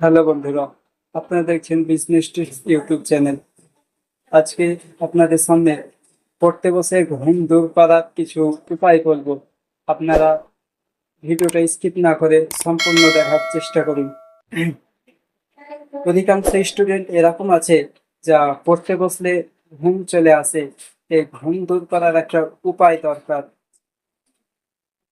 Hello বন্ধুরা, আপনারা দেখছেন বিজনেস টিপস ইউটিউব চ্যানেল আজকে আপনাদের সামনে পড়তে বসে ঘুম দূর করার কিছু উপায় বলব। আপনারা ভিডিওটা স্কিপ না করে সম্পূর্ণ দেখার চেষ্টা করুন। অধিকাংশ স্টুডেন্ট এরকম আছে, যা পড়তে বসলে ঘুম চলে আসে। এই ঘুম দূর করার একটা উপায় দরকার।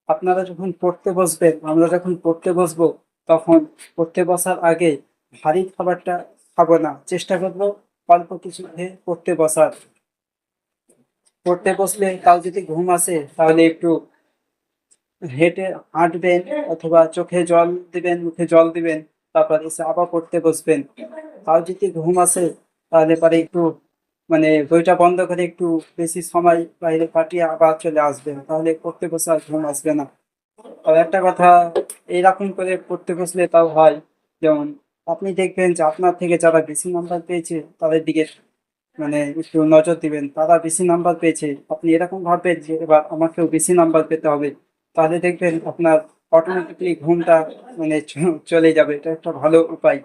আপনারা যখন পড়তে বসবেন, আমরা যখন পড়তে বসবো তখন পড়তে বসার আগে ভারী খাবারটা খাব না। চেষ্টা করব অল্প কিছু পড়তে বসার। পড়তে বসলে তাও যদি ঘুম আসে, তাহলে একটু হেঁটে হাঁটবেন অথবা চোখে জল দিবেন, মুখে জল দিবেন, তারপর এসে আবার পড়তে বসবেন। তাও যদি ঘুম আসে, তাহলে পরে একটু মানে বইটা বন্ধ করে একটু বেশি সময় বাইরে কাটিয়ে আবার চলে আসবেন। তাহলে পড়তে বসে আর ঘুম আসবে না। আর একটা কথা এইরকম করে পড়তে বসলে তাও হয়। যেমন, আপনি দেখবেন যে আপনার থেকে যারা বেশি নাম্বার পেয়েছে, তাদের দিকে মানে একটু নজর দিবেন। তারা বেশি নাম্বার পেয়েছে, আপনি এরকম ভাববেন যে এবার আমাকেও বেশি নাম্বার পেতে হবে। তাহলে দেখবেন আপনার অটোমেটিকলি ঘুমটা মানে চলে যাবে। এটা একটা ভালো উপায়।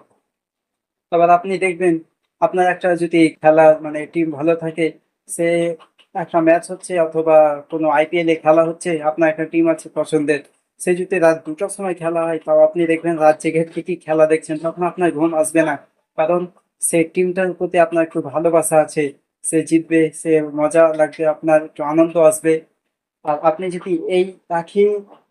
আবার আপনি দেখবেন, আপনার একটা যদি খেলা মানে টিম ভালো থাকে, সে একটা ম্যাচ হচ্ছে অথবা কোনো আইপিএল এ খেলা হচ্ছে, আপনার একটা টিম আছে পছন্দের, সে যদি রাত দুটোর সময় খেলা হয়, তাও আপনি দেখবেন রাত জেগে ঠিকই খেলা দেখছেন, তখন আপনার ঘুম আসবে না। কারণ সেই টিমটার প্রতি আপনার একটু ভালোবাসা আছে, সে জিতবে, সে মজা লাগবে, আপনার একটু আনন্দ আসবে। আর আপনি যদি এই একই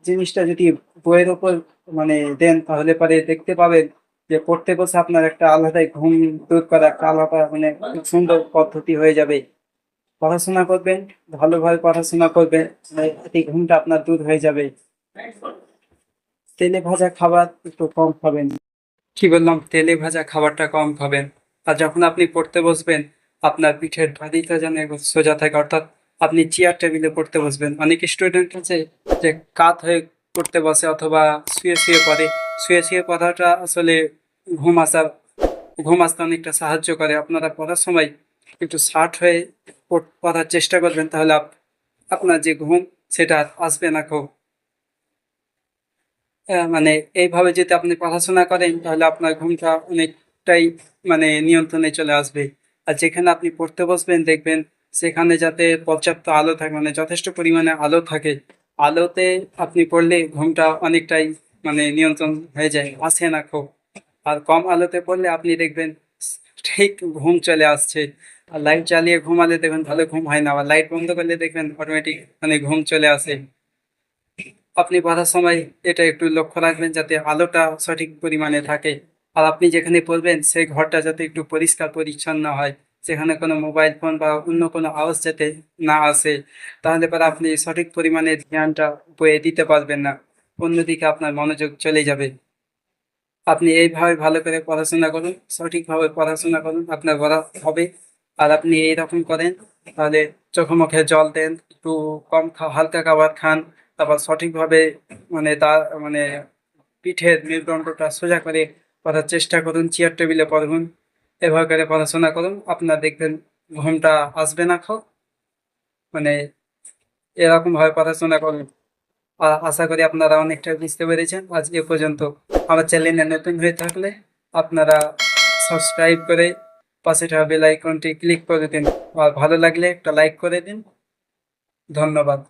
জিনিসটা যদি বইয়ের ওপর মানে দেন, তাহলে পরে দেখতে পাবেন যে পড়তে বসে আপনার একটা আলাদাই ঘুম দূর করা, একটা আলাদা মানে সুন্দর পদ্ধতি হয়ে যাবে। পড়াশোনা করবেন ভালোভাবে পড়াশোনা করবেন ঘুমটা আপনার দূর হয়ে যাবে। তেলে ভাজা খাবার একটু কম খাবেন। কি বললাম, তেলে ভাজা খাবারটা কম খাবেন। আর যখন আপনি পড়তে বসবেন, আপনার পিঠের বাদিটা যেন সোজা থাকে, অর্থাৎ আপনি চেয়ার টেবিলে পড়তে বসবেন। অনেক স্টুডেন্ট আছে যে কাত হয়ে পড়তে বসে অথবা শুয়ে শুয়ে পড়ে। শুয়ে শুয়ে পড়াটা আসলে ঘুম আসা, ঘুম আসতে অনেকটা সাহায্য করে। আপনারা পড়ার সময় একটু শার্ট হয়ে পড়ার চেষ্টা করবেন, তাহলে আপনার যে ঘুম, সেটা আসবে না খুব। মানে এইভাবে যদি আপনি পড়াশোনা করেন, তাহলে আপনার ঘুমটা অনেকটাই মানে নিয়ন্ত্রণে চলে আসবে। আর যেখানে আপনি পড়তে বসবেন, দেখবেন সেখানে যাতে পর্যাপ্ত আলো থাকে মানে যথেষ্ট পরিমাণে আলো থাকে, আলোতে আপনি পড়লে ঘুমটা অনেকটাই মানে নিয়ন্ত্রণ হয়ে যায়, আসে না খুব। আর কম আলোতে পড়লে আপনি দেখবেন, ঠিক ঘুম চলে আসছে। আর লাইট জ্বালিয়ে ঘুমালে দেখবেন ভালো ঘুম হয় না আর লাইট বন্ধ করলে দেখবেন অটোমেটিক মানে ঘুম চলে আসে। আপনি পড়ার সময় এটা একটু লক্ষ্য রাখবেন যাতে আলোটা সঠিক পরিমাণে থাকে। আর আপনি যেখানে পড়বেন সেই ঘরটা যাতে একটু পরিষ্কার পরিচ্ছন্ন হয় সেখানে কোনো মোবাইল ফোন বা অন্য কোনো আওয়াজ যাতে না আসে, তাহলে পরে আপনি সঠিক পরিমাণে ধ্যানটা বইয়ে দিতে পারবেন না, অন্যদিকে আপনার মনোযোগ চলে যাবে। আপনি এইভাবে ভালো করে পড়াশোনা করুন, সঠিকভাবে পড়াশোনা করুন, আপনার পড়া হবে। আর আপনি এইরকম করেন, তাহলে চোখে মুখে জল দেন, একটু কম খা, হালকা খাবার খান, তারপর সঠিকভাবে মানে তার মানে পিঠের মেরুদণ্ডটা সোজা করে পড়ার চেষ্টা করুন চেয়ার টেবিলে পড়ুন, এভাবে করে পড়াশোনা করুন, আপনার দেখবেন ঘুমটা আসবে না খুব। মানে এরকমভাবে পড়াশোনা করুন। আশা করি আপনারা অনেকটা বুঝতে পেরেছেন। আজ এ পর্যন্ত আমার চ্যানেলে নতুন হয়ে থাকলে আপনারা সাবস্ক্রাইব করে পাশে থাকা বেল আইকনটি ক্লিক করে দিন। আর ভালো লাগলে একটা লাইক করে দিন। ধন্যবাদ।